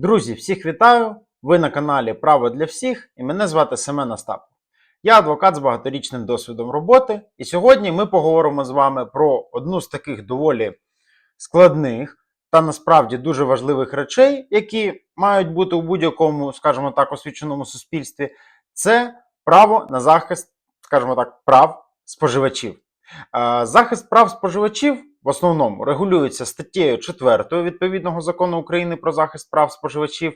Друзі, всіх вітаю! Ви на каналі Право для всіх і мене звати Семен Остапов. Я адвокат з багаторічним досвідом роботи, і сьогодні ми поговоримо з вами про одну з таких доволі складних та насправді дуже важливих речей, які мають бути у будь-якому, скажімо так, освіченому суспільстві. Це право на захист, скажімо так, прав споживачів. Е, Захист прав споживачів в основному регулюється статтею 4 відповідного закону України про захист прав споживачів,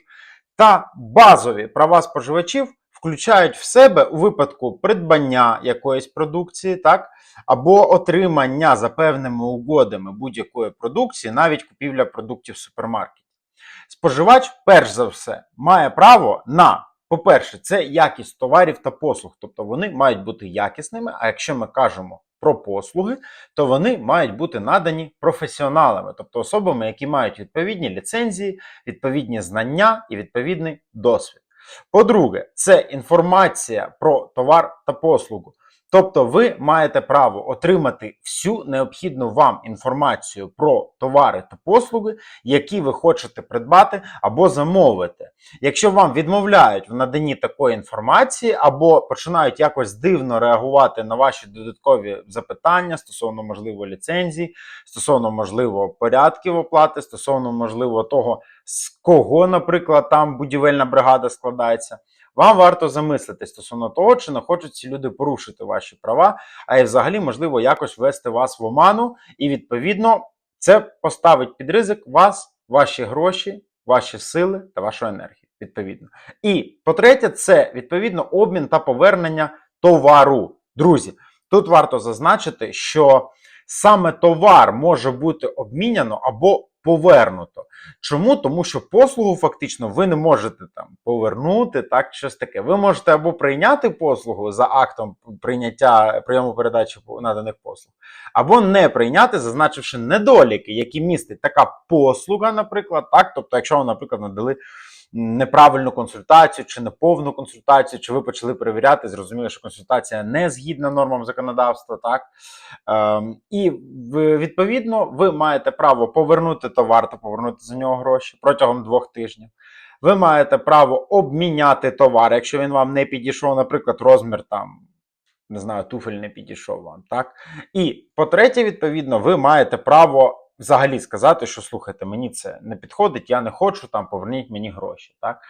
та базові права споживачів включають в себе у випадку придбання якоїсь продукції, так, або отримання за певними угодами будь-якої продукції, навіть купівля продуктів в супермаркеті. Споживач, перш за все, має право на, по-перше, це якість товарів та послуг, тобто вони мають бути якісними. А якщо ми кажемо про послуги, то вони мають бути надані професіоналами, тобто особами, які мають відповідні ліцензії, відповідні знання і відповідний досвід. По-друге, це інформація про товар та послугу. Тобто ви маєте право отримати всю необхідну вам інформацію про товари та послуги, які ви хочете придбати або замовити. Якщо вам відмовляють в наданні такої інформації, або починають якось дивно реагувати на ваші додаткові запитання стосовно можливо ліцензій, стосовно можливо порядків оплати, стосовно можливо того, з кого, наприклад, там будівельна бригада складається. Вам варто замислитись стосовно того, чи не хочуть ці люди порушити ваші права, а й взагалі можливо якось ввести вас в оману, і відповідно це поставить під ризик вас, ваші гроші, ваші сили та вашу енергію. Відповідно. І по-третє, це відповідно обмін та повернення товару. Друзі, тут варто зазначити, що саме товар може бути обміняно або повернуто. Чому? Тому що послугу фактично ви не можете там повернути, так щось таке. Ви можете або прийняти послугу за актом прийняття прийому передачі наданих послуг, або не прийняти, зазначивши недоліки, які містить така послуга, наприклад, так. Тобто, якщо вам, наприклад, надали неправильну консультацію чи неповну консультацію, чи ви почали перевіряти, зрозуміли, що консультація не згідна нормам законодавства, так ем, і відповідно ви маєте право повернути товар та повернути за нього гроші протягом двох тижнів. Ви маєте право обміняти товар, якщо він вам не підійшов, наприклад, розмір там. Не знаю, туфель не підійшов вам, так? І по-третє, відповідно, ви маєте право взагалі сказати, що слухайте, мені це не підходить, я не хочу там, поверніть мені гроші. Так?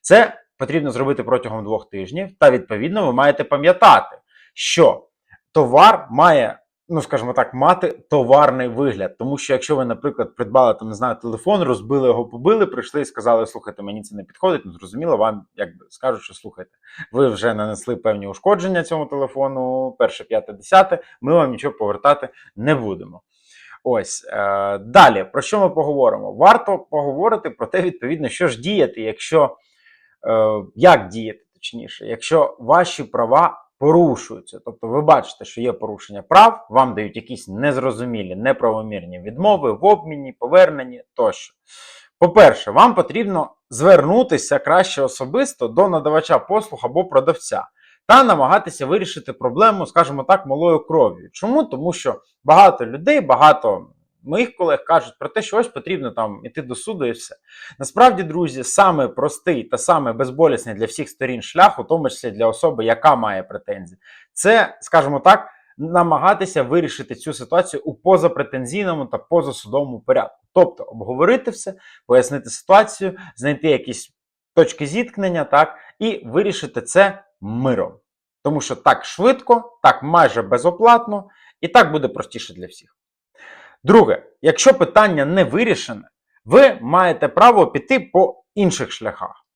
Це потрібно зробити протягом двох тижнів, та відповідно ви маєте пам'ятати, що товар має, ну скажімо так, мати товарний вигляд. Тому що якщо ви, наприклад, придбали там, не знаю, телефон, розбили його, побили, прийшли і сказали, слухайте, мені це не підходить, ну зрозуміло, вам якби скажуть, що слухайте, ви вже нанесли певні ушкодження цьому телефону, перше, п'яте, десяте, ми вам нічого повертати не будемо. Ось е, далі про що ми поговоримо? Варто поговорити про те, відповідно, що ж діяти, якщо е, як діяти, точніше, якщо ваші права порушуються. Тобто, ви бачите, що є порушення прав, вам дають якісь незрозумілі, неправомірні відмови в обміні, поверненні тощо. По-перше, вам потрібно звернутися краще особисто до надавача послуг або продавця та намагатися вирішити проблему, скажімо так, малою кров'ю. Чому? Тому що багато людей, багато моїх колег кажуть про те, що ось потрібно там іти до суду і все. Насправді, друзі, саме простий та саме безболісний для всіх сторін шлях, у тому числі для особи, яка має претензії, це, скажімо так, намагатися вирішити цю ситуацію у позапретензійному та позасудовому порядку. Тобто обговорити все, пояснити ситуацію, знайти якісь точки зіткнення, так, і вирішити це миром. Тому що так швидко, так майже безоплатно, і так буде простіше для всіх. Друге, якщо питання не вирішене, ви маєте право піти по інших шляхах.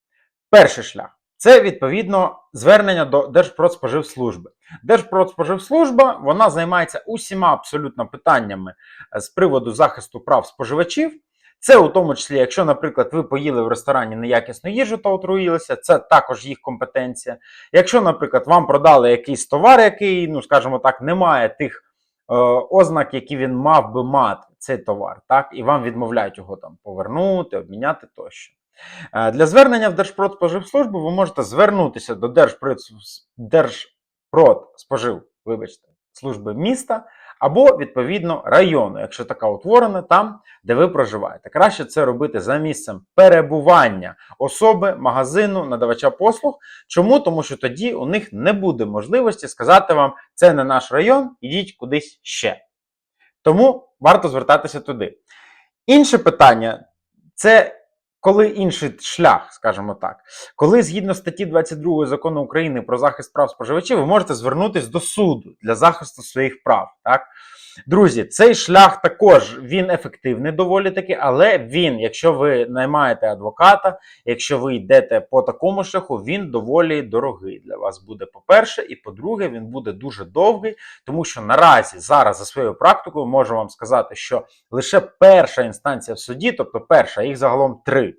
Перший шлях це відповідно звернення до Держпродспоживслужби. Держпродспоживслужба вона займається усіма абсолютно питаннями з приводу захисту прав споживачів. Це у тому числі, якщо, наприклад, ви поїли в ресторані неякісну їжу та отруїлися, це також їх компетенція. Якщо, наприклад, вам продали якийсь товар, який, ну скажімо так, не має тих е, ознак, які він мав би мати, цей товар, так, і вам відмовляють його там повернути, обміняти тощо. Е, Для звернення в Держпродспоживслужбу ви можете звернутися до Держпродспожив, вибачте, служби міста або відповідно району, якщо така утворена, там, де ви проживаєте. Краще це робити за місцем перебування особи, магазину, надавача послуг. Чому? Тому що тоді у них не буде можливості сказати вам, це не наш район, ідіть кудись ще. Тому варто звертатися туди. Інше питання це коли інший шлях, скажімо так, коли згідно статті 22 закону України про захист прав споживачів, ви можете звернутися до суду для захисту своїх прав. Так? Друзі, цей шлях також він ефективний доволі таки, але він, якщо ви наймаєте адвоката, якщо ви йдете по такому шляху, він доволі дорогий для вас буде. По-перше, і по-друге, він буде дуже довгий, тому що наразі зараз за своєю практикою можу вам сказати, що лише перша інстанція в суді, тобто перша, їх загалом три.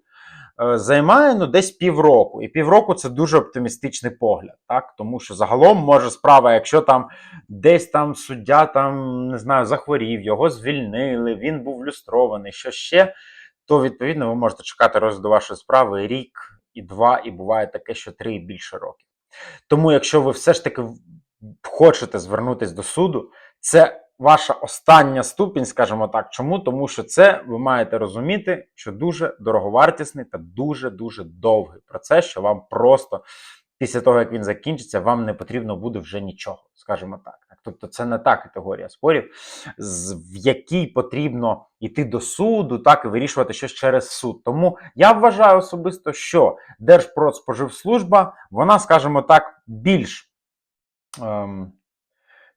Е, Займає ну десь півроку, і півроку це дуже оптимістичний погляд, так тому що загалом може справа, якщо там десь там суддя там не знаю захворів, його звільнили, він був люстрований, що ще, то відповідно ви можете чекати розгляду вашої справи рік і два, і буває таке, що три і більше років. Тому, якщо ви все ж таки хочете звернутися до суду, це ваша остання ступінь, скажімо так. Чому? Тому що це ви маєте розуміти, що дуже дороговартісний та дуже дуже довгий процес, що вам просто після того, як він закінчиться, вам не потрібно буде вже нічого, скажімо. Так, Тобто це не та категорія спорів, в якій потрібно йти до суду, так і вирішувати щось через суд. Тому я вважаю особисто, що Держпродспоживслужба, вона, скажімо так, більш, ем,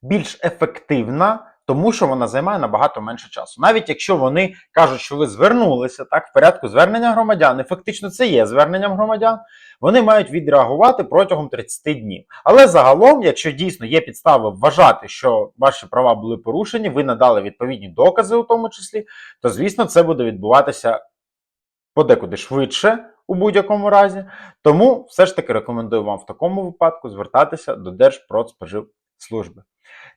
більш ефективна. Тому що вона займає набагато менше часу. Навіть якщо вони кажуть, що ви звернулися так в порядку звернення громадян, і фактично це є зверненням громадян, вони мають відреагувати протягом 30 днів. Але загалом, якщо дійсно є підстави вважати, що ваші права були порушені, ви надали відповідні докази, у тому числі, то звісно це буде відбуватися подекуди швидше у будь-якому разі. Тому все ж таки рекомендую вам в такому випадку звертатися до Держпродспоживслужби.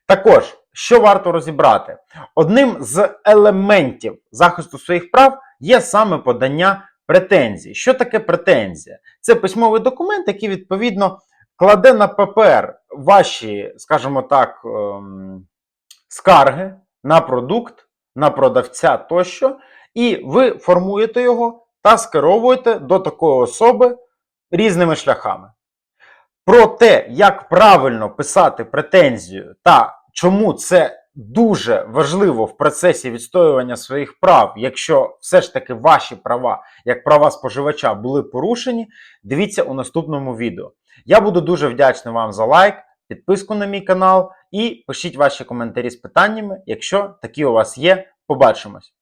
Також, що варто розібрати, одним з елементів захисту своїх прав є саме подання претензій. Що таке претензія? Це письмовий документ, який відповідно кладе на папер ваші, скажімо так, ем, скарги на продукт, на продавця тощо, і ви формуєте його та скеровуєте до такої особи різними шляхами. Про те, як правильно писати претензію та чому це дуже важливо в процесі відстоювання своїх прав, якщо все ж таки ваші права, як права споживача, були порушені, дивіться у наступному відео. Я буду дуже вдячний вам за лайк, підписку на мій канал і пишіть ваші коментарі з питаннями, якщо такі у вас є. Побачимось!